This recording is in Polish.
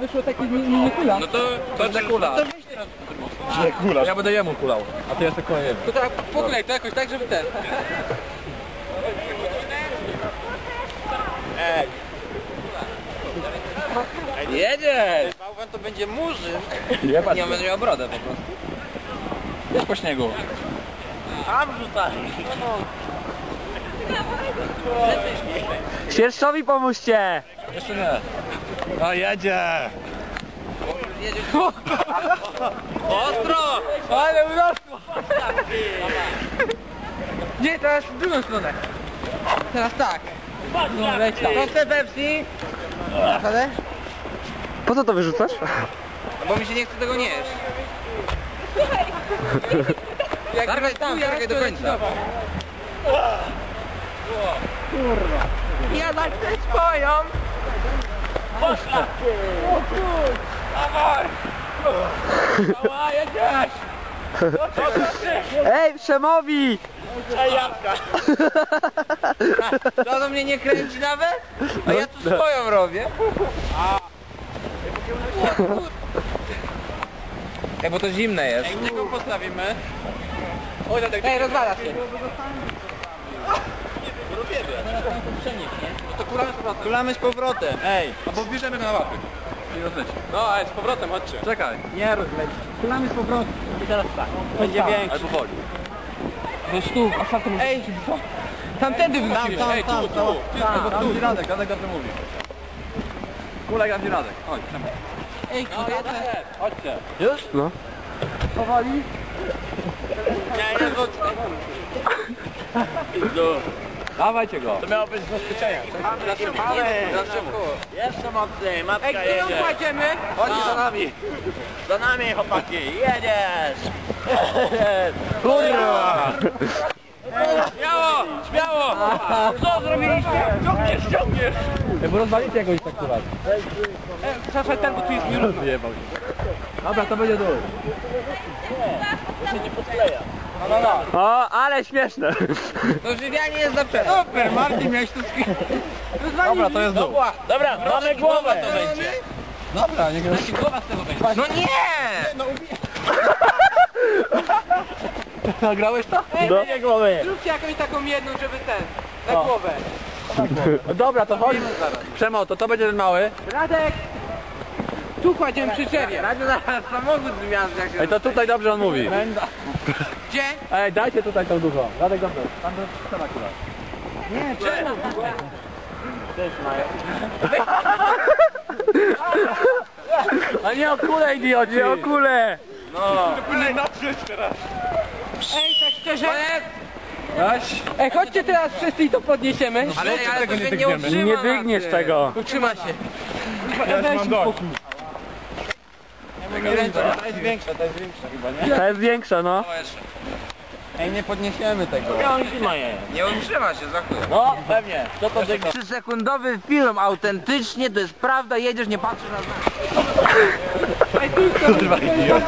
wyszło takie mini kula. No to, to, to kula. To weź teraz. Nie kulasz. Ja będę jemu kulał, a ty jesteś kolejny. To tak poklej to jakoś tak, żeby ten. Jedziesz! Bałwan to będzie murzyn. Nie, on będzie miał brodę po prostu. Jedź po śniegu. Tam rzucaj. Świerszczowi pomóżcie! Jeszcze nie. No jedzie! Ostro! Ale urosło! Nie, teraz w drugą stronę. Teraz tak. No leć tam. Proste Pepsi. Naprawdę? Po co to wyrzucasz? Bo mi się nie chce tego nieść. Jak Targaj tam, targaj do końca. Kurwa. Ja tak chcę swoją. Ała, jedziesz! Ej, Przemowi! To do mnie nie kręci nawet? A ja tu swoją robię. Ej, bo to zimne jest. Ej, jaką postawimy? Oj, Ej, rozwala się. To kulamy z powrotem. Kulamy z powrotem. Ej. Albo bierzemy go na łapy. I rozleci. No, ej, z powrotem, chodźcie. Czekaj. Nie rozleci. Kulamy z powrotem. I teraz tak. Będzie większy. Ale powoli. Do stóp, a sam to Ej, tamtędy wrócimy. Tam, Ej, tu, tu. Tam, tam, tam. Radek, Radek dobrze mówi. Kulek, Andrzej Radek. Chodź, trzymaj. Ej, kurwa. Chodźcie. Już? No. Nie, nie wrócę. Dawajcie go. To miało być. Za szybko. Za szybko. Jeszcze mocniej, matka Ej, którą kładziemy? Chodź za nami. Za nami chłopaki, jedziesz. Kurwa! Śmiało, śmiało. Co zrobiliście? Ciągniesz, ciągniesz. Ej, bo rozwalicie jakoś tak kurwa. Zaszedł ten, bo tu jest się. Dobra, to będzie dół. To się nie podkleja. O, ale śmieszne! To żywianie jest zawsze. Super, Martin miałeś tu. Dobra, to jest dół. Dobra, mamy głowę. to będzie. Dobra, nie grać. Głowa z tego będzie. No nie! Nagrałeś to? Ej, No. Nie głowy. zróbcie jakąś taką jedną, żeby ten, na głowę. No dobra, to chodź. Przemo, to to będzie ten mały. Radek! Tu kładziemy przy drzewie. Radziu zaraz samochód wymiast jak Ej, to tutaj dobrze on mówi. Gdzie? Ej, dajcie tutaj tą dużą. Radek dobrze. Tam do scena kula. Nie, czemu? A nie o kulę, idioci. Nie o kulę! Płynę na teraz. Ej, tak szczerze? Ej, chodźcie teraz wszyscy i to podniesiemy. Ale, ale tego nie nie Nie na dygniesz tego. Utrzyma się. Ja mam dość. To jest większa, to jest większa chyba, nie? Ta jest większa, no. Ej, nie podniesiemy tego. Nie utrzyma się, za chwilę. No, pewnie. Co to dygnie? 3 sekundowy film, autentycznie, to jest prawda, jedziesz, nie patrzysz na znak. Kurwa, idiot.